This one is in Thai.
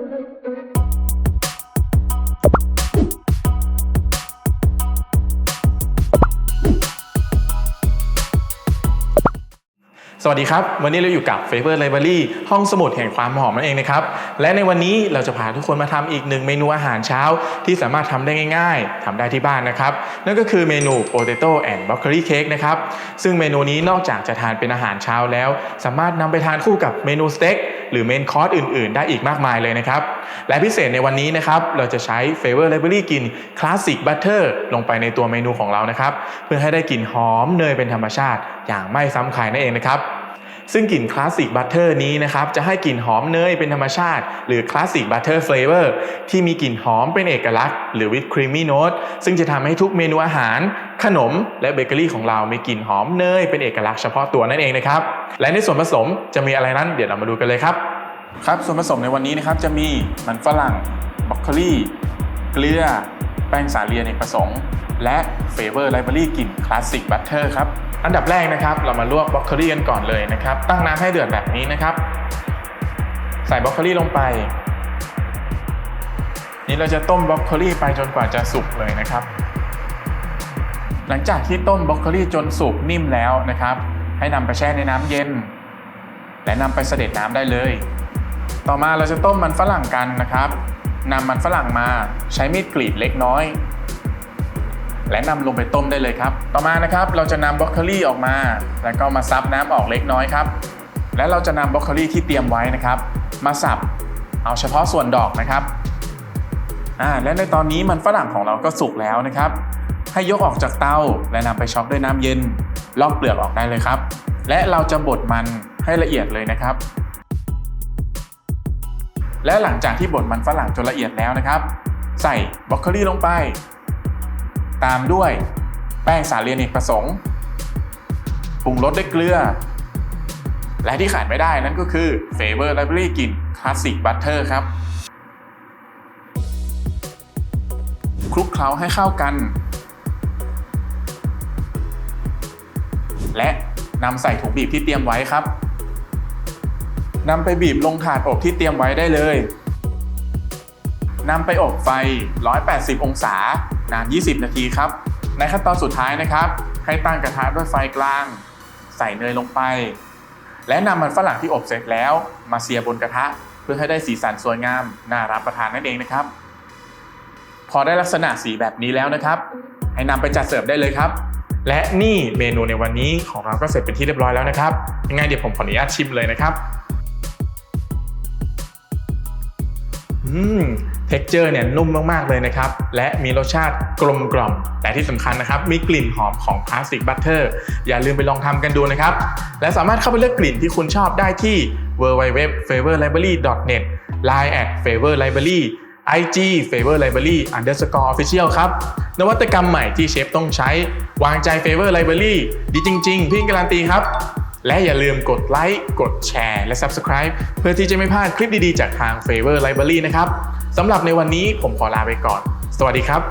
สวัสดีครับ วันนี้เราอยู่กับ Favor Library ห้องสมุดแห่งความหอมนั่นเองนะครับ และในวันนี้เราจะพาทุกคนมาทำอีกหนึ่งเมนูอาหารเช้า ที่สามารถทำได้ง่าย ๆทำได้ที่บ้านนะครับ นั่นก็คือเมนู Potato and Broccoli Cake นะครับ ซึ่งเมนูนี้นอกจากจะทานเป็นอาหารเช้าแล้ว สามารถนำไปทานคู่กับเมนูสเต็ก หรือเมนคอร์สอื่น ๆ ได้อีกมากมายเลยนะครับ และพิเศษในวันนี้นะครับ เราจะใช้ Favor Library กลิ่น Classic Butter ลงไปในตัวเมนูของเรานะครับ เพื่อให้ได้กลิ่นหอมเนยเป็นธรรมชาติ อย่างไม่ซ้ำใครนั่นเองนะครับ ซึ่งกลิ่นคลาสสิกบัตเตอร์นี้นะครับจะให้กลิ่นหอมเนยเป็นธรรมชาติ หรือคลาสสิกบัตเตอร์เฟลเวอร์ที่มีกลิ่นหอมเป็นเอกลักษณ์หรือวิ h ครีมมี่โน e ซึ่งจะทำให้ทุกเมนูอาหาร ขนมและเบเกอรี่ของเรา มีกลิ่นหอมเนยเป็นเอกลักษณ์เฉพาะตัวนั่นเองนะครับ และในส่วนผสมจะมีอะไรนั้นเดี๋ยวเรามาดูกันเลยครับครับส่วนผสมในวันนี้นะครับจะมีมันฝรั่งบรอกโคลีเกลือ แป้งสาลีอเนกประสงค์และเฟเวอร์ไลบรารีกลิ่นคลาสสิกบัตเตอร์ครับ อันดับแรกนะครับ เรามาลวกบรอกโคลีกันก่อนเลยนะครับ ตั้งน้ำให้เดือดแบบนี้นะครับ ใส่บรอกโคลีลงไป นี่เราจะต้มบรอกโคลีไปจนกว่าจะสุกเลยนะครับ หลังจากที่ต้มบรอกโคลีจนสุกนิ่มแล้วนะครับ ให้นำไปแช่ในน้ำเย็น และนำไปเสด็จน้ำได้เลย ต่อมาเราจะต้มมันฝรั่งกันนะครับนำมันฝรั่งมาใช้มีดกรีดเล็กน้อย และนำลงไปต้มได้เลยครับ ต่อมานะครับเราจะนำบรอกโคลีออกมา แล้วก็มาซับน้ำออกเล็กน้อยครับ และเราจะนำบรอกโคลีที่เตรียมไว้นะครับ มาสับเอาเฉพาะส่วนดอกนะครับอ่าและในตอนนี้มันฝรั่งของเราก็สุกแล้วนะครับ ให้ยกออกจากเตาและนำไปช็อกด้วยน้ำเย็น ลอกเปลือกออกได้เลยครับ และเราจะบดมันให้ละเอียดเลยนะครับ และหลังจากที่บดมันฝรั่งจนละเอียดแล้วนะครับ ใส่บรอกโคลีลงไป ตามด้วยแป้งสาลีอเนกประสงค์ปรุงรสด้วยเกลือ และที่ขาดไม่ได้นั่นก็คือ Favor Library กลิ่น Classic Butter ครับคลุกเคล้าให้เข้ากัน และนำใส่ถุงบีบที่เตรียมไว้ครับนำไปบีบลงถาดอบที่เตรียมไว้ได้เลยนำไปอบไฟ 180 องศา นาน 20 นาทีครับ ในขั้นตอนสุดท้ายนะครับ ให้ตั้งกระทะด้วยไฟกลาง ใส่เนยลงไป และนำมันฝรั่งที่อบเสร็จแล้ว มาเสียบนกระทะ เพื่อให้ได้สีสันสวยงามน่ารับประทานนั่นเองนะครับ พอได้ลักษณะสีแบบนี้แล้วนะครับ ให้นำไปจัดเสิร์ฟได้เลยครับและนี่เมนูในวันนี้ของเราก็เสร็จเป็นที่เรียบร้อยแล้วนะครับ ยังไงเดี๋ยวผมขออนุญาตชิมเลยนะครับ อืมเท็กเจอร์เนี่ยนุ่มมากๆเลยนะครับ และมีรสชาติกลมกล่อม แต่ที่สำคัญนะครับ มีกลิ่นหอมของคลาสสิกบัตเตอร์อย่าลืมไปลองทำกันดูนะครับ และสามารถเข้าไปเลือกกลิ่นที่คุณชอบได้ที่ www.favorlibrary.net line at favorlibrary IG Favor Library underscore official ครับ นวัตกรรมใหม่ที่เชฟต้องใช้ วางใจ Favor Library ดีจริง ๆ พี่การันตีครับ และอย่าลืมกดไลค์กดแชร์และ Subscribe เพื่อที่จะไม่พลาดคลิปดีๆ จากทาง Favor Library นะครับสำหรับในวันนี้ผมขอลาไปก่อน สวัสดีครับ